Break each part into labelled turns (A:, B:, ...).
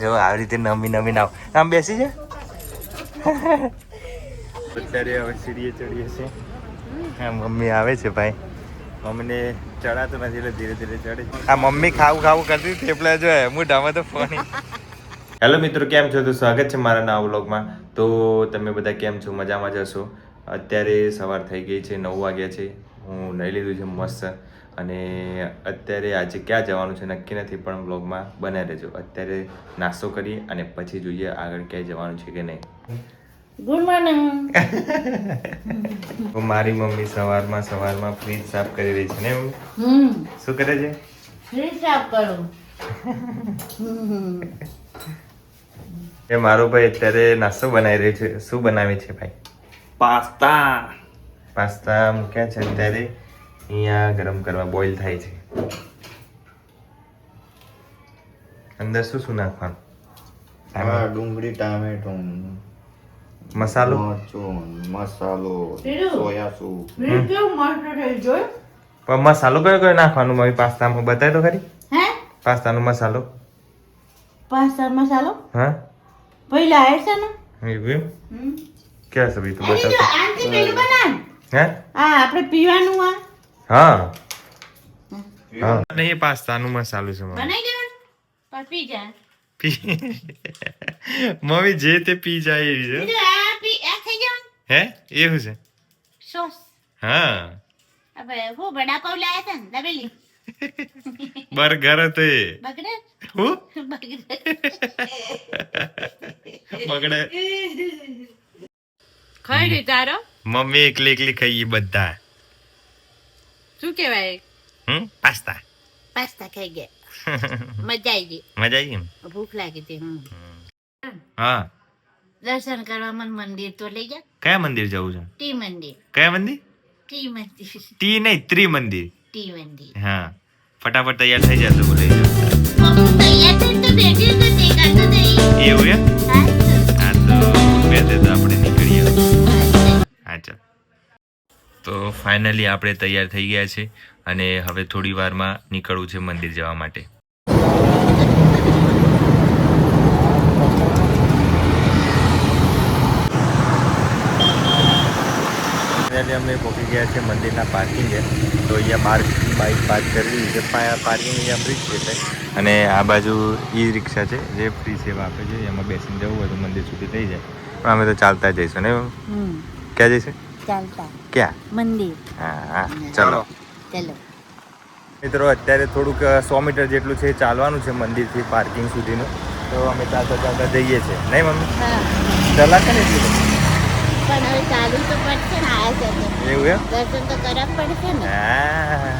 A: જો આવી રીતે નમી નમી આવ. આમ બેસી છે અત્યારે હવે સીડીએ ચડીએ છીએ. હા મમ્મી આવે છે ભાઈ. મમ્મીને ચડાતો નથી એટલે ધીરે ધીરે ચડે. આ મમ્મી ખાવું ખાવું કરતી થેપલા જો મોઢામાં તો ફોન હેલો મિત્રો કેમ છો? તો સ્વાગત છે મારા નવા વ્લોગમાં. તો તમે બધા કેમ છો? મજામાં જશો અત્યારે સવાર થઈ ગઈ છે નવ વાગ્યા છે. હું નહીં લીધું છે મસ્ત. અને અત્યારે આજે ક્યાં જવાનું છે નક્કી નથી પણ બ્લોગમાં બનાવી રહેજો. અત્યારે નાસ્તો કરીએ અને પછી જોઈએ આગળ ક્યાંય જવાનું છે કે નહીં.
B: ગુડ મોર્નિંગ
A: મારી મમ્મી સવારમાં સવારમાં ફ્રીજ સાફ કરી રહી છે ને મમ્મી શું કરે છે?
B: ફ્રીજ સાફ કરું.
A: એ મારો ભાઈ અત્યારે નાસ્તો બનાવી રહ્યો છે. શું બનાવે છે ભાઈ?
C: પાસ્તા.
A: પાસ્તા મૂક્યા છે અત્યારે? અહીંયા ગરમ કરવા બોઇલ થાય છે. અંદર શું શું નાખવાનું?
C: ડુંગળી ટામેટો
A: મસાલો?
C: મસાલો સોયા સૂપ.
A: પણ મસાલો કયો કયો નાખવાનું? મમ્મી પાસ્તામાં બતાવી તો ખરી.
B: હે?
A: પાસ્તાનો મસાલો.
B: પાસ્તા મસાલો?
A: હા?
B: પહેલા આવે છે ને?
A: એવું? ક્યાં છે ભાઈ તો બતાવ હે?
B: આ આપણે પીવાનું આ.
A: હા. હા. અને એ મસાલું મસાલો છે મમ્મી
B: બનાવી દેવાનું? પી જા.
A: મમ્મી જે તે પી જાય એવી છે. હે? એવું છે?
B: સોસ.
A: હા.
B: હવે હું વડાપાવ લાયા હતા ને દાબેલી?
A: બર્ગર હતો એ.
B: બગડે?
A: હું?
B: બગડે.
A: બગડે.
B: ખાઈ રી તારો.
A: મમ્મી એકલી એકલી ખાઈએ બધા.
B: શું કહેવાય
A: હમ પાસ્તા
B: પાસ્તા ખાઈ ગયા મજા આવી ગઈ
A: મજા આવી ગઈ
B: ભૂખ લાગી હતી.
A: હા
B: દર્શન કરવા મને મંદિર તો લઈ જા
A: કયા મંદિર જવું છે
B: ટી મંદિર
A: કયા મંદિર
B: ટી મંદિર
A: ટી નહીં ત્રિમંદિર
B: ટી મંદિર
A: હા ફટાફટ તૈયાર થઈ
B: તૈયાર થઈને તો બેઠી તો દેખાતો નહીં
A: એવું એમ હા તો બે દે તો આપણે તો ફાઇનલી આપણે તૈયાર થઈ ગયા છે અને હવે થોડી વારમાં નીકળવું છે મંદિર જવા માટે. અત્યારે અમે પહોંચી ગયા છે મંદિરના પાર્કિંગે તો અહીંયા બાર બાઇક પાર્ક કરવી છે. પાર્કિંગ અહીંયા ફ્રી છે એટલે. અને આ બાજુ ઈ રિક્ષા છે જે ફ્રી સેવા આપે છે. એમાં બેસીને જવું હોય તો મંદિર સુધી થઈ જાય. પણ અમે તો ચાલતા જઈશું ને ક્યાં જઈશું?
B: ચાલતા.
A: ક્યાં?
B: મંદિર.
A: હા ચલો.
B: ચલો.
A: મિત્રો અત્યારે થોડુંક સો મીટર જેટલું છે ચાલવાનું છે મંદિરથી પાર્કિંગ સુધીનું. તો અમે ચાલતા ચાલતા જઈએ છીએ. નહીં મમ્મી? ચલાશે ને એટલું
B: પણ હવે ચાલુ તો પડશે ને
A: એવું એમ?
B: દર્શન તો કરવા પડશે ને.
A: હા.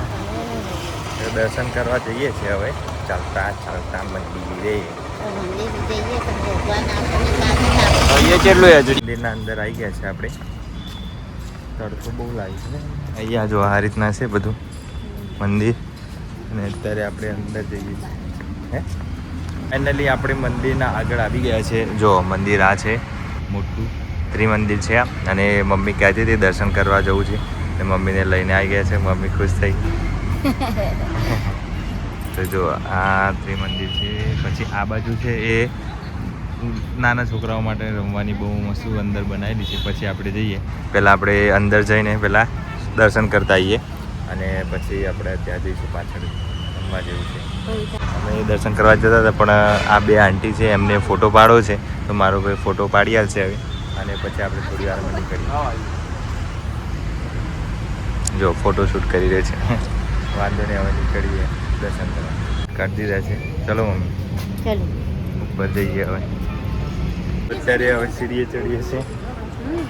A: તો દર્શન કરવા જઈએ છીએ હવે. ચાલતા ચાલતા મંદિરે.
B: મંદિર જઈએ તો ભગવાન આપણને
A: મંદિરના અંદર આવી ગયા છે આપણે. તડકો બહુ લાગે છે અહીંયા જો આ રીતના છે બધું મંદિર. અને અત્યારે આપણે અંદર જઈએ. હે? ફાઇનલી આપણે મંદિરના આગળ આવી ગયા છે. જો મંદિર આ છે. મોટું ત્રિમંદિર છે આ. અને મમ્મી કહેતી હતી દર્શન કરવા જવું છે. તે મમ્મીને લઈને આવી ગયા છે. મમ્મી ખુશ થઈ. તો જો આ ત્રિમંદિર છે. પછી આ બાજુ છે એ નાના છોકરાઓ માટે રમવાની બહુ મસ્ત અંદર બનાવેલી છે. પછી આપણે જઈએ. પહેલાં આપણે અંદર જઈને પહેલાં દર્શન કરતા આવીએ અને પછી આપણે ત્યાં જઈશું પાછળ રમવા જેવું છે. અમે દર્શન કરવા જતા હતા પણ આ બે આંટી છે એમને ફોટો પાડવો છે. તો મારો ભાઈ ફોટો પાડી આવશે હવે. અને પછી આપણે થોડી વારમાં નીકળીએ. જો ફોટોશૂટ કરી રહે છે. વાંધો નહીં હવે નીકળીએ દર્શન કરવા. કરી દીધા છે. ચલો મમ્મી.
B: ચલો.
A: ઉપર જઈએ હવે. અત્યારે હવે સીડીએ ચડીએ છીએ.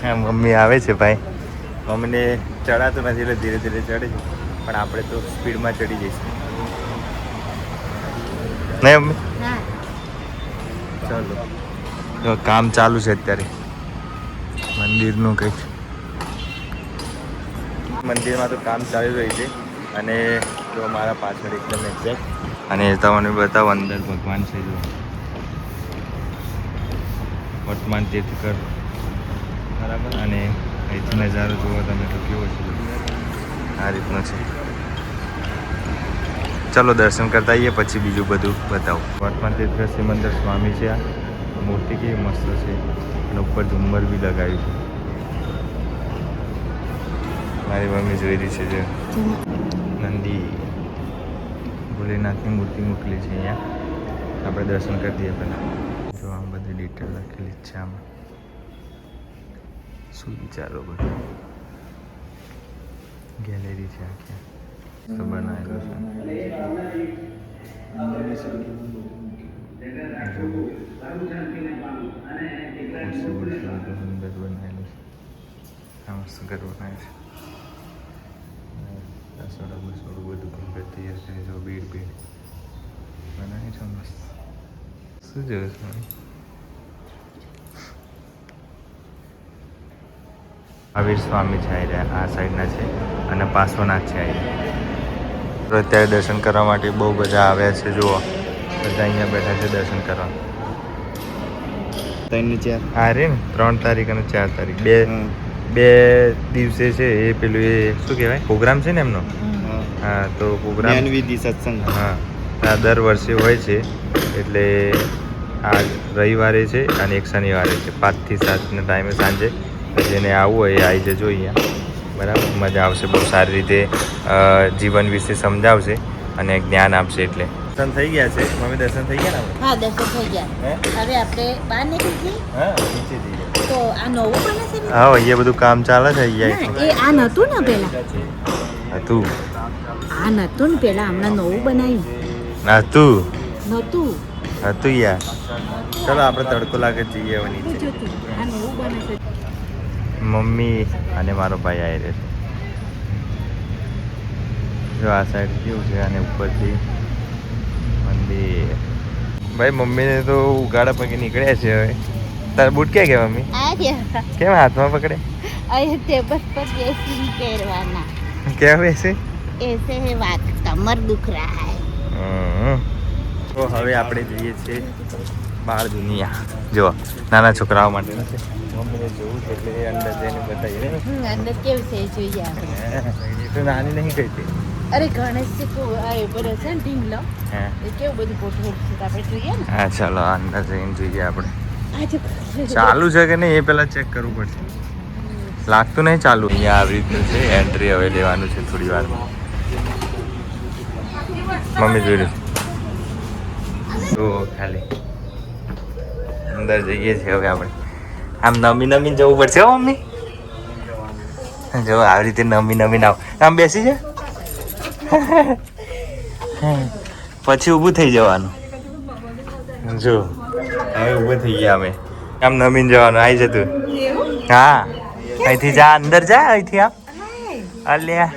A: એમ મમ્મી આવે છે ભાઈ. મમ્મીને ચડાતો નથી, એટલે ધીરે ધીરે ચડે છે. પણ આપણે તો સ્પીડમાં ચડી જઈશું. નહીં મમ્મી? ચાલો. તો કામ ચાલુ છે અત્યારે. મંદિરનું કંઈક. મંદિરમાં તો કામ ચાલી રહ્યું છે. અને જો મારા પાછળ એકદમ એક્ઝેક્ટ અને તમને બતાવો, અંદર ભગવાન છે જો. વર્તમાન તીર્થકર. બરાબર. અને અહીંથી નજારો જુઓ તમે તો કેવો છે? આ રીતનો છે. ચલો દર્શન કરતા આવીએ પછી બીજું બધું બતાવો. વર્તમાન તીર્થ સિમંદર સ્વામી છે આ. મૂર્તિ કેવી મસ્ત છે. અને ઉપર ઝુમ્મર બી લગાવ્યું છે. મારી મમ્મી જોઈ રહી છે જે. નંદી. ભોલેનાથની મૂર્તિ મોકલી છે અહીંયા. આપણે દર્શન કરી દઈએ પહેલાં જો આમ બધી ડિટેલ લખેલી જ આમાં શું વિચારો બધું? ગેલેરી છે આખી. તો બનાવેલો છે. સુંદર બનાવેલું છે. આ મસ્ત ઘર બનાવ્યું છે. રસોડા બસોડું બધું કમ્પ્લીટ તૈયાર થઈ જો ભીડ ભીડ. બનાવી છે મસ્ત. શું જોયું છે? આવીર સ્વામી છે આ રહ્યા આ સાઈડના છે અને પાર્શ્વનાથ છે રહ્યા તો અત્યારે દર્શન કરવા માટે બહુ બધા આવ્યા છે જુઓ. બધા અહીંયા બેઠા છે દર્શન કરવા.
C: ત્રણ ચાર.
A: આ રે ને ત્રણ તારીખ અને ચાર તારીખ. બે બે દિવસે છે એ પેલું એ શું કહેવાય? પ્રોગ્રામ છે ને એમનો? હા. તો પ્રોગ્રામ
C: સત્સંગ.
A: હા. આ દર વર્ષે હોય છે એટલે આ રવિવારે છે અને એક શનિવારે છે. પાંચથી સાતના ટાઈમે સાંજે જેને આવવું હોય એ આવી જજો અહીંયા બરાબર? મજા આવશે બહુ સારી રીતે જીવન વિશે સમજાવશે અને જ્ઞાન આપશે એટલે. દર્શન થઈ ગયા છે? મમ્મી દર્શન થઈ ગયા ને
D: હા દર્શન થઈ ગયા. હવે આપણે બહાર નીકળી
A: હા નીચે જઈએ.
D: તો આ નવું બને છે ને?
A: હા અહીંયા બધું કામ ચાલે છે અહીંયા
D: એ આ નતું ને પેલા?
A: હતું.
D: આ નતું ને પેલા? હમણાં નવું બનાવ્યું.
A: હતું
D: નતું
A: હતું યાર. ચલો આપણે તડકો લાગે જઈએ હવે નીચે.
D: આ નવું બને છે.
A: મમ્મી અને મારો ભાઈ આવી રહ્યો છે. જો આ સાઈડ કેવું છે અને ઉપરથી મંદિર. ભાઈ મમ્મીને તો ઉગાડા પગે નીકળ્યા છે હવે. તાર બૂટ ક્યાં ગયા મમ્મી? કેમ હાથમાં પકડે?
D: અહીં ટેબલ પર બેસીને પહેરવાના.
A: ક્યાં બેસે?
D: એસે હે વાત કમર દુખ રહા હૈ.
A: તો હવે આપણે જઈએ છીએ બાળ દુનિયા. જો નાના છોકરાઓ માટે નથી. મમ્મીને જોવું છે એટલે અંદર જઈને બતાવીએ
D: અંદર કેવું છે જોઈએ આપણે
A: તો નાની નહીં કઈ
D: અરે ગણેશ કો આ છે ને ઢીંગલો
A: હા.
D: એ કેવું બધું ગોઠવેલું છે આપણે જોઈએ ને.
A: હા ચાલો અંદર જઈને જોઈએ આપણે. ચાલુ છે કે નહીં એ પહેલાં ચેક કરવું પડશે. લાગતું નહીં ચાલુ? અહીંયા આવી રીતનું છે એન્ટ્રી હવે લેવાનું છે થોડી વાર. મમ્મી જોઈ રહી તો ખાલી. અંદર જઈએ છીએ હવે આપણે. આમ નમી નમીને જવું પડશે હો મમ્મી. જો આવી રીતે નમી નમીને આવ. આમ બેસી જા. પછી ઊભું થઈ જવાનું. જો, હવે ઊભું થઈ ગયા અમે. આમ નમીને જવાનું આવી જતું હા, અહીંથી જા, અંદર જા, અહીંથી આમ. અલ્યા.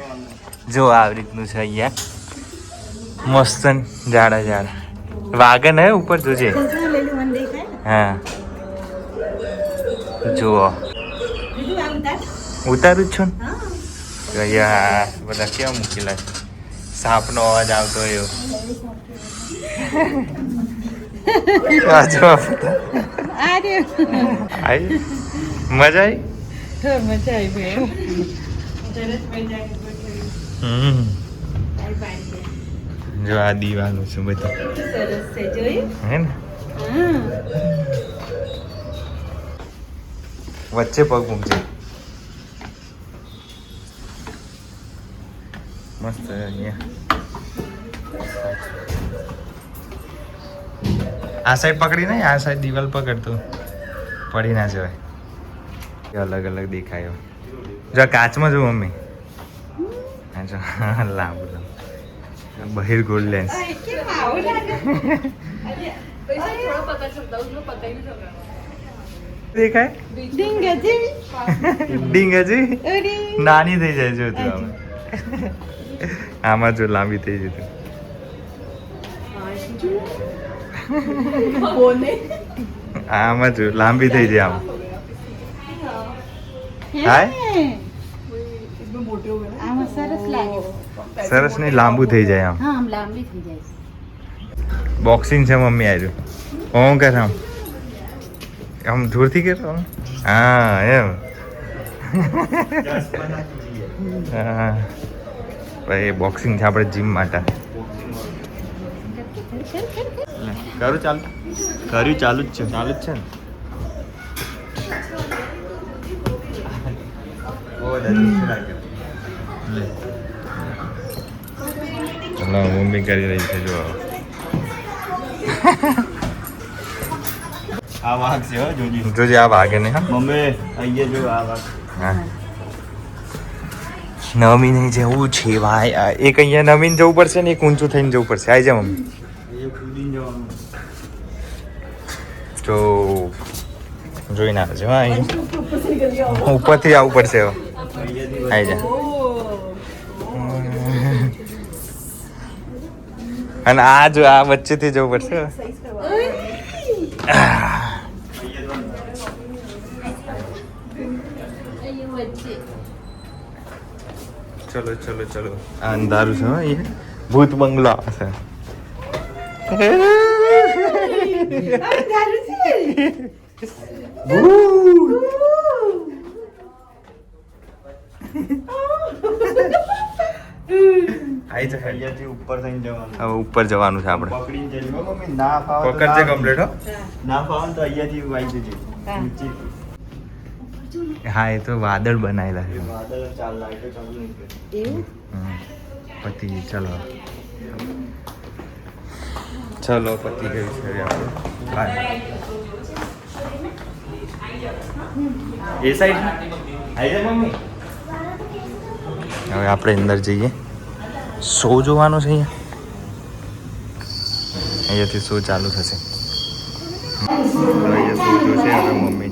A: જો આવી રીતનું છે અહીંયા. મસ્ત જાડા જાડા વાગન હે, ઉપર જોજે. હા. જુઓ. ઉતારું જ છું અહીંયા બધા કેવા મૂકેલા છે? સાપનો અવાજ આવતો એવો મજા આવી
D: મજા આવી
A: હમ. જો આ દીવાનું છે બધું.
D: સરસ છે જોયું?
A: હે ને? વચ્ચે પગ મૂકજે. મસ્ત આ સાઈડ પકડી નહીં આ સાઈડ દિવાલ પકડતો પડી ના જવાય. અલગ અલગ દેખાયો. જો કાચમાં જો મમ્મી. જો લાંબુ લાંબુ. બહિર ગોલ્ડ લેન્સ દેખાય?
D: ડીંગાજી ડીંગાજી
A: ડીંગ હજી
D: અરે
A: નાની થઈ જાય છે તું આમાં. આમાં જો લાંબી થઈ જતી. આમાં જો લાંબી થઈ જાય આમ. હાય.
D: સરસ લાગે.
A: સરસ નહીં લાંબુ થઈ જાય આમ.
D: હા આમ લાંબી થઈ જાય
A: બોક્સિંગ છે મમ્મી આવ્યું હું કરે આમ? આમ જોરથી કર આમ? હા એમ. હા. ભાઈ બોક્સિંગ છે આપણે જીમ માટે. કરું ચાલુ.
C: કર્યું ચાલુ જ છે.
A: ચાલુ જ છે ને. ચલો મમ્મી કરી રહી છે જો.
C: આ વાઘ છે હો જોજી.
A: જોજે આ વાગે ને
C: મમ્મી અહીંયા જો આ વાઘ.
A: હા. નવીને જવું છે ભાઈ. એક અહીંયા નવીન જવું પડશે ને એક ઊંચું થઈને જવું પડશે. આવી જા મમ્મી. તો જોઈને આવજો હા ઉપરથી આવવું પડશે આવી જા. અને આ જો આ વચ્ચેથી જવું પડશે. ચલો ચલો ચલો. આ અંધારું છે હા એ ભૂત બંગલો આવશે આઈ જા
C: અહીંયાથી ઉપર થઈને જવાનું.
A: હવે ઉપર જવાનું છે આપણે.
C: પકડીને જજો મમ્મી ના ફાવે તો
A: પકડજે કમ્પ્લીટ હો?
C: ના ફાવે તો અહીંયાથી વાઈ જજે.
D: હા.
A: એ તો વાદળ બનાવેલા છે.
C: વાદળ ચાલ લાગે ચાલુ નહીં
D: એવું?
A: પતિ ચલો. ચલો પતિ ગયું છે આપણે. બાય. એ સાઈડ આવી જાય મમ્મી. હવે આપણે અંદર જઈએ. શો જોવાનો છે અહીંયા? અહીંયાથી શો ચાલુ થશે. મમ્મી.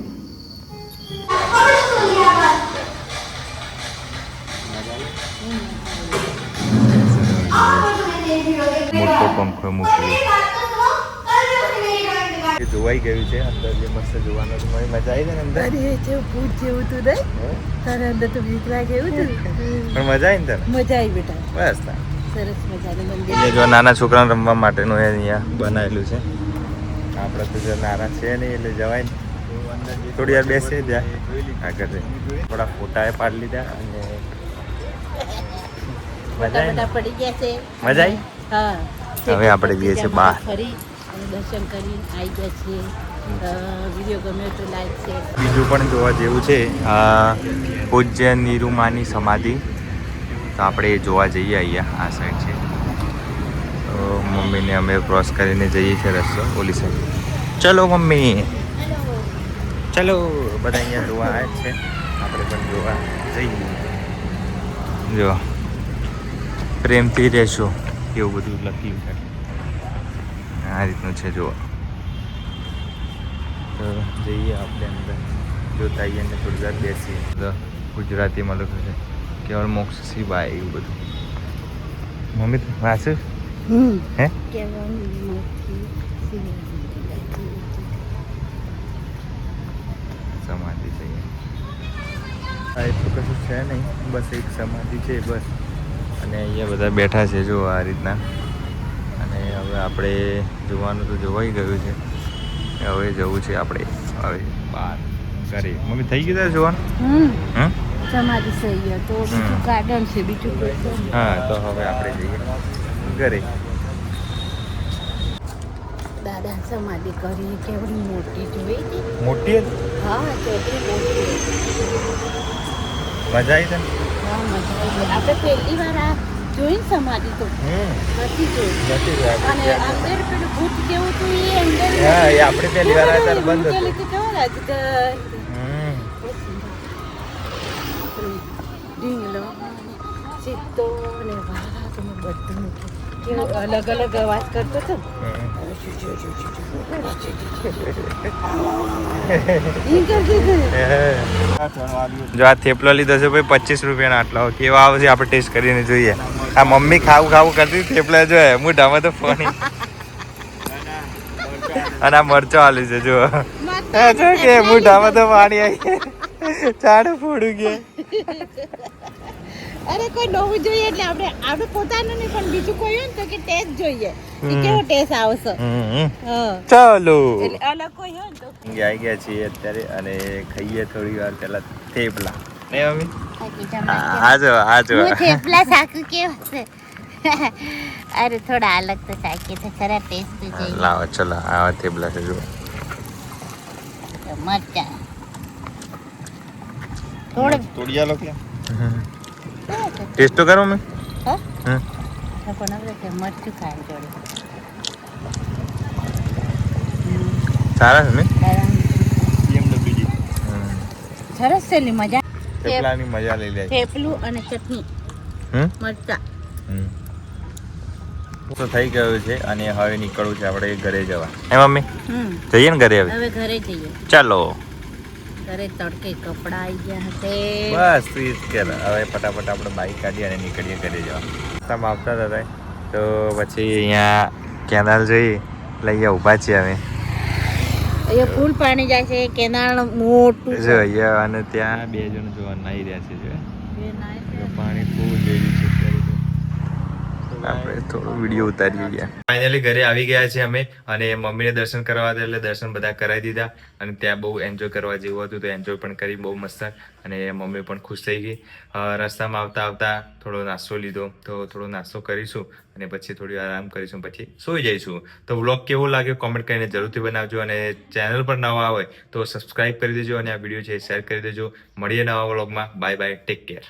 A: મોટો પંખો મૂકેલો એ જોવાઈ ગયું છે અંદર જે મસ્ત જોવાનું તો મને મજા આવી ને અંદર.
D: અરે જેવું ભૂત જેવું તું નહીં તારે અંદર તો બીક લાગે એવું
A: પણ મજા આવી ને તને?
D: મજા આવી બેટા.
A: બસ.
D: સરસ મજાનું મંદિર.
A: જો નાના છોકરાને રમવા માટેનું એ અહીંયા બનાવેલું છે. આપણે તો જો નાના છે નહીં એટલે જવાય ને. થોડી વાર બેસી ત્યાં. આગળ થોડા ફોટા પાડી લીધા અને મજા આવી ને? મજા આવી?
D: હા.
A: હવે આપણે જઈએ છીએ બહાર.
D: ફરી. દર્શન કરી આવી ગયા છીએ.
A: બીજું પણ જોવા જેવું છે પૂજ્ય નિરૂમાની સમાધિ. તો આપણે જોવા જઈએ અહીંયા, આ સાઈડ છે. તો મમ્મીને અમે ક્રોસ કરીને જઈએ છીએ રસ્તો. ઓલી સાઈડ ચલો મમ્મી. ચલો, બધા અહીંયા જોવા આવે છે. આપણે પણ જોવા જઈએ. જો, પ્રેમથી રહેશો, એવું બધું લખ્યું છે. આ રીતનું છે જોવા તો જઈએ આપણે અંદર. જોતા આવીએ અને થોડી વાર બેસીએ. તો ગુજરાતીમાં લખ્યું છે કેવળ મોક્ષ સિવાય એવું બધું. મમ્મી
D: વાંચે?
A: હે? સમાધિ છે આ એટલું કશું છે નહીં બસ એક સમાધિ છે બસ. અને અહીંયા બધા બેઠા છે જો આ રીતના. હવે આપણે જોવાનું તો જોવાઈ ગયું છે. હવે જવું છે આપણે. હવે બહાર. ઘરે. મમ્મી થઈ ગયું તારે જોવાનું?
D: હમ. સમાધિ થઈ ગયા તો બીજું ગાર્ડન છે બીજું.
A: હા તો હવે આપણે જઈએ ઘરે.
D: દાદા સમાધિ કરી કેવડી મોટી જોઈ
A: મોટી
D: હા કેવડી મોટી
A: મજા આવી તને
D: હા મજા આવી આપણે પહેલી વાર આ જોઈ ને સમાધિ તો. નથી જોઈ. અને અંદર પેલું ભૂત જેવું હતું એ અંદર
A: હા, એ આપણે પહેલી વાર બંધ હતું.
D: તો કેવો રાજગર ડીંગલો ચિત્તો ને વાત અને બધું. કેવું અલગ અલગ અવાજ કરતો હતો.
A: જો આ થેપલો લીધો છે ભાઈ પચીસ રૂપિયાના આટલો. કેવા આવે છે આપણે ટેસ્ટ કરીને જોઈએ. આ મમ્મી ખાવું ખાવું કરતી થેપલા જો મોઢામાં તો પાણી અને આ મરચો આલી છે જો જો કે મોઢામાં તો પાણી આવી ચાડ ફોડું કે
D: અરે કોઈ નવું જોઈએ એટલે આપણે આપણે પોતાનું નહીં પણ બીજું કોઈ હોય ને તો કે ટેસ્ટ જોઈએ. કે કેવો ટેસ્ટ આવશે.
A: ચાલો.
D: એટલે અલગ કોઈ હોય ને તો
A: આવી ગયા છીએ અત્યારે અને ખાઈએ થોડી વાર પહેલા થેપલા. ને મમ્મી. આ જો આ જો.
B: હું થેપલા શાક કેવા છે અરે થોડા અલગ તો ચાખીએ તો ખરા ટેસ્ટ જોઈએ.
A: લાવો ચલો આવા થેપલા છે જુઓ.
B: મરચા. થોડું
C: તોડિયા લો કે?
A: ટેસ્ટ તો કરો મેં
B: હા? મરચું ખાય જોડે.
A: સારા છે ને.
D: સરસ છે મજા
A: થેપલાની મજા લઈ લે
D: થેપલું અને ચટણી.
A: હમ?
D: મરચા.
A: હમ. તો થઈ ગયું છે અને હવે નીકળવું છે આપણે ઘરે જવા. હે મમ્મી? જઈએ ને ઘરે હવે?
D: હવે ઘરે જઈએ.
A: ચાલો.
D: ઘરે તડકે કપડા આવી ગયા હશે.
A: બસ તું જ કે હવે ફટાફટ આપણે બાઈક કાઢીએ અને નીકળીએ ઘરે જવા. આવતા હતા તો પછી અહીંયા કેનાલ જોઈ લઈ ઊભા છીએ અમે.
D: અહીંયા ફૂલ પાણી જાય છે કેનાળ મોટું
A: જો અહીંયા અને ત્યાં બે જણ જોવા નાહી રહ્યા છે જો. પાણી ફૂલ લઈ લીધું છે અત્યારે તો. આપણે થોડો વીડિયો ઉતારી ગયા. ફાઇનલી ઘરે આવી ગયા છે અમે અને મમ્મીને દર્શન કરવા એટલે દર્શન બધા કરાવી દીધા અને ત્યાં બહુ એન્જોય કરવા જેવું હતું તો એન્જોય પણ કરી બહુ મસ્ત અને મમ્મી પણ ખુશ થઈ ગઈ. રસ્તામાં આવતા આવતા થોડો નાસ્તો લીધો તો થોડો નાસ્તો કરીશું અને પછી થોડી આરામ કરીશું પછી સોઈ જઈશું. તો વ્લોગ કેવો લાગ્યો કોમેન્ટ કરીને જરૂરથી બનાવજો અને ચેનલ પર નવા હોય તો સબસ્ક્રાઈબ કરી દેજો અને આ વીડિયો છે શેર કરી દેજો. મળીએ નવા વ્લોગમાં બાય બાય ટેક કેર